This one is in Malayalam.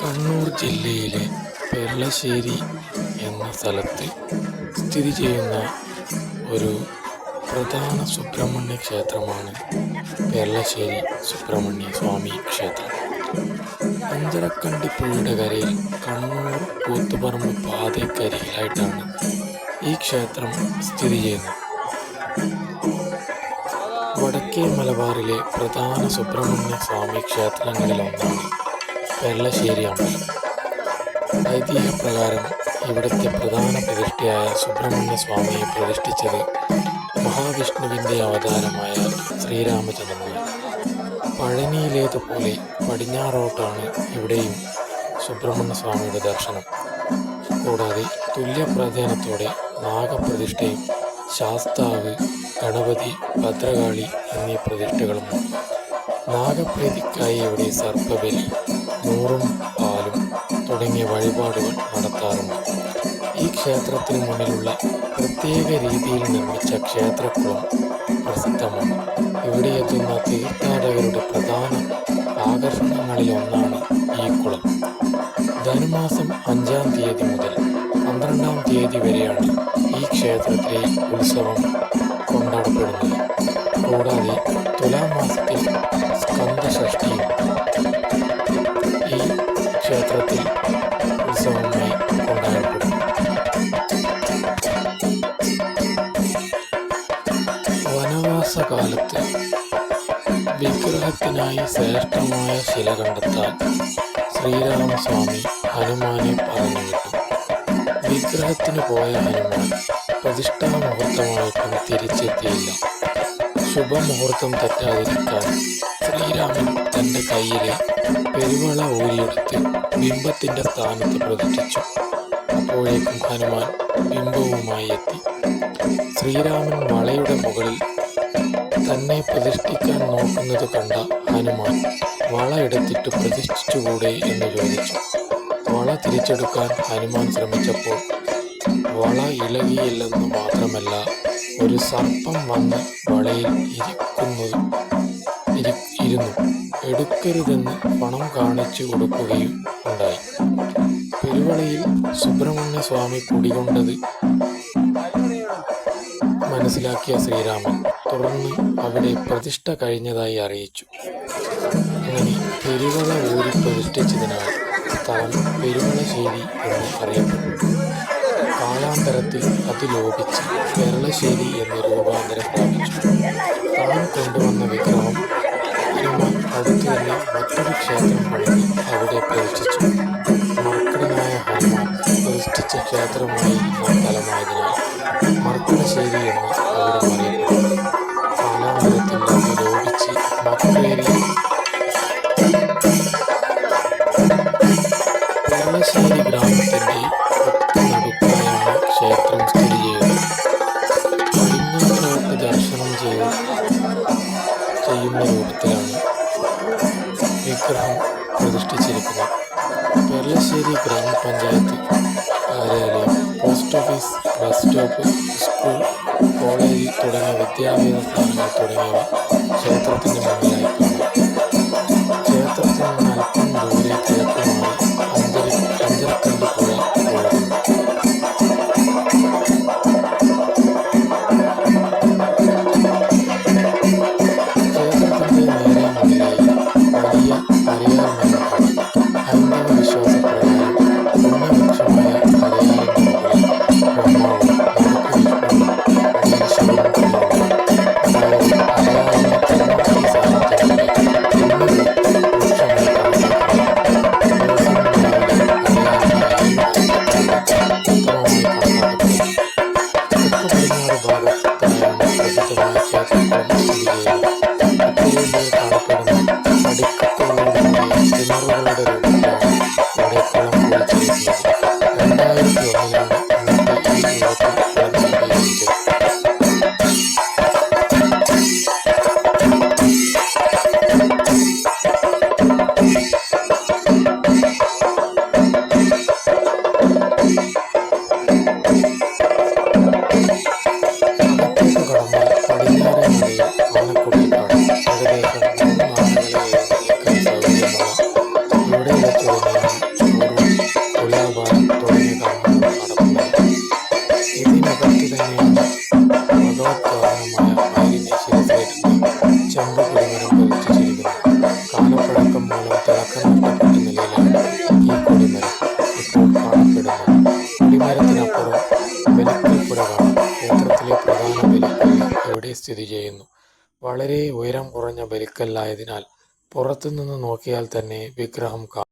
കണ്ണൂർ ജില്ലയിലെ പെരളശ്ശേരി എന്ന സ്ഥലത്ത് സ്ഥിതി ചെയ്യുന്ന ഒരു പ്രധാന സുബ്രഹ്മണ്യ ക്ഷേത്രമാണ് പെരളശ്ശേരി സുബ്രഹ്മണ്യ സ്വാമി ക്ഷേത്രം. അഞ്ചരക്കണ്ടി പുഴയുടെ കരയിൽ കണ്ണൂർ കൂത്തുപറമ്പ് പാതക്കരയിലായിട്ടാണ് ഈ ക്ഷേത്രം സ്ഥിതി ചെയ്യുന്നത്. വടക്കേ മലബാറിലെ പ്രധാന സുബ്രഹ്മണ്യ സ്വാമി ക്ഷേത്രങ്ങളിലൊന്നാണ് പെരളശ്ശേരി അമ്പലം. ഐതിഹ്യപ്രകാരം ഇവിടുത്തെ പ്രധാന പ്രതിഷ്ഠയായ സുബ്രഹ്മണ്യ സ്വാമിയെ പ്രതിഷ്ഠിച്ചത് മഹാവിഷ്ണുവിന്റെ അവതാരമായ ശ്രീരാമചന്ദ്രനാണ്. പഴനിയിലേതുപോലെ പടിഞ്ഞാറോട്ടാണ് ഇവിടെയും സുബ്രഹ്മണ്യ സ്വാമിയുടെ ദർശനം. കൂടാതെ തുല്യ പ്രാധാന്യത്തോടെ നാഗപ്രതിഷ്ഠയും ശാസ്താവ് ഗണപതി ഭദ്രകാളി എന്നീ പ്രതിഷ്ഠകളുമുണ്ട് നാഗപ്രീതിക്കായി ഇവിടെ സർപ്പബലി നൂറും പാലും തുടങ്ങിയ വഴിപാടുകൾ നടത്താറുണ്ട്. ഈ ക്ഷേത്രത്തിന് മുന്നിലുള്ള പ്രത്യേക രീതിയിൽ നിർമ്മിച്ച ക്ഷേത്രക്കുളം പ്രസിദ്ധമാണ്. ഇവിടെ എത്തുന്ന തീർത്ഥാടകരുടെ പ്രധാന ആകർഷണങ്ങളിലൊന്നാണ് ഈ കുളം. ധനുമാസം അഞ്ചാം തീയതി മുതൽ പന്ത്രണ്ടാം തീയതി വരെയാണ് ഈ ക്ഷേത്രത്തിലെ ഉത്സവം കൊണ്ടാടപ്പെടുന്നത്. കൂടാതെ തുലാമാസത്തിൽ സ്കന്ദഷഷ്ടിയും ഈ ക്ഷേത്രത്തിൽ ഉത്സവമായി കൊണ്ടാടപ്പെടുന്നു വനവാസകാലത്ത് വിഗ്രഹത്തിനായി ശ്രേഷ്ഠമായ ശില കണ്ടെത്താൻ ശ്രീരാമസ്വാമി ഹനുമാനെ പറഞ്ഞു വിട്ടു. വിഗ്രഹത്തിന് പോയ ഹനുമാൻ പ്രതിഷ്ഠാ മുഹൂർത്തമായിട്ടും തിരിച്ചെത്തിയില്ല. ശുഭമുഹൂർത്തം തെറ്റാതിരിക്കാൻ ശ്രീരാമൻ തന്റെ കയ്യിലെ പെരുവള ഊരിയെടുത്ത് ബിംബത്തിന്റെ സ്ഥാനത്ത് പ്രതിഷ്ഠിച്ചു. അപ്പോഴേക്കും ഹനുമാൻ ബിംബവുമായി എത്തി. ശ്രീരാമൻ മലയുടെ മുകളിൽ തന്നെ പ്രതിഷ്ഠിക്കാൻ നോക്കുന്നത് കണ്ട ഹനുമാൻ വള എടുത്തിട്ട് പ്രതിഷ്ഠിച്ചുകൂടെ എന്ന് ചോദിച്ചു. വള തിരിച്ചെടുക്കാൻ ഹനുമാൻ ശ്രമിച്ചപ്പോൾ വള ഇളകിയില്ലെന്ന് മാത്രമല്ല ഒരു സർപ്പം വന്ന് വളയിൽ ഇരിക്കുന്നു ഇരി- ഇരുന്നു. എടുക്കരുതെന്ന് പണം കാണിച്ചു കൊടുക്കുകയും ഉണ്ടായി. പെരുവളയിൽ സുബ്രഹ്മണ്യ സ്വാമി കുടികൊണ്ടത് മനസ്സിലാക്കിയ ശ്രീരാമൻ തുടർന്ന് അവിടെ പ്രതിഷ്ഠ കഴിഞ്ഞതായി അറിയിച്ചു. അങ്ങനെ പെരുവള ഊരി പ്രതിഷ്ഠിച്ചതിനാൽ സ്ഥലം പെരുമളശ്ശേരി എന്ന് അറിയപ്പെട്ടു കാലാന്തരത്തിൽ അത് ലോപിച്ച് കേരളശ്ശേരി എന്ന് രൂപാന്തരം പ്രാപിച്ചു താൻ കൊണ്ടുവന്ന വിഗ്രഹം ഹനുമാൻ അടുത്തു തന്നെ മറ്റൊരു ക്ഷേത്രം അവിടെ പ്രവേശിച്ചു. മർക്കടനായ ഹനുമാൻ പ്രതിഷ്ഠിച്ച ക്ഷേത്രമായി ഇരുന്ന സ്ഥലമായതിനാൽ മർക്കടശ്ശേരി എന്ന് പെരളശ്ശേരി ഗ്രാമത്തിന്റെ നടുക്കായാണ് ക്ഷേത്രം സ്ഥിതി ചെയ്യുന്നത്. ദർശനം ചെയ്ത് ചെയ്യുന്ന രൂപത്തിലാണ് വിഗ്രഹം പ്രതിഷ്ഠിച്ചിരിക്കുന്നത്. പെരളശ്ശേരി ഗ്രാമപഞ്ചായത്ത് കാര്യാലയം post office bus stop school college തുടങ്ങിയ വിദ്യാഭ്യാസ സ്ഥാപനങ്ങൾ തുടങ്ങിയവ ക്ഷേത്രത്തിന്റെ മുന്നിലായി 哎呀！കിണറുകളുടെ രൂപത്തിലാണ് ഇവിടെ കുളം കുളിച്ചിരിക്കുന്നത് സ്ഥിതി ചെയ്യുന്നു വളരെ ഉയരം കുറഞ്ഞ ബലിക്കല്ലായതിനാൽ പുറത്തുനിന്ന് നോക്കിയാൽ തന്നെ വിഗ്രഹം കാണാം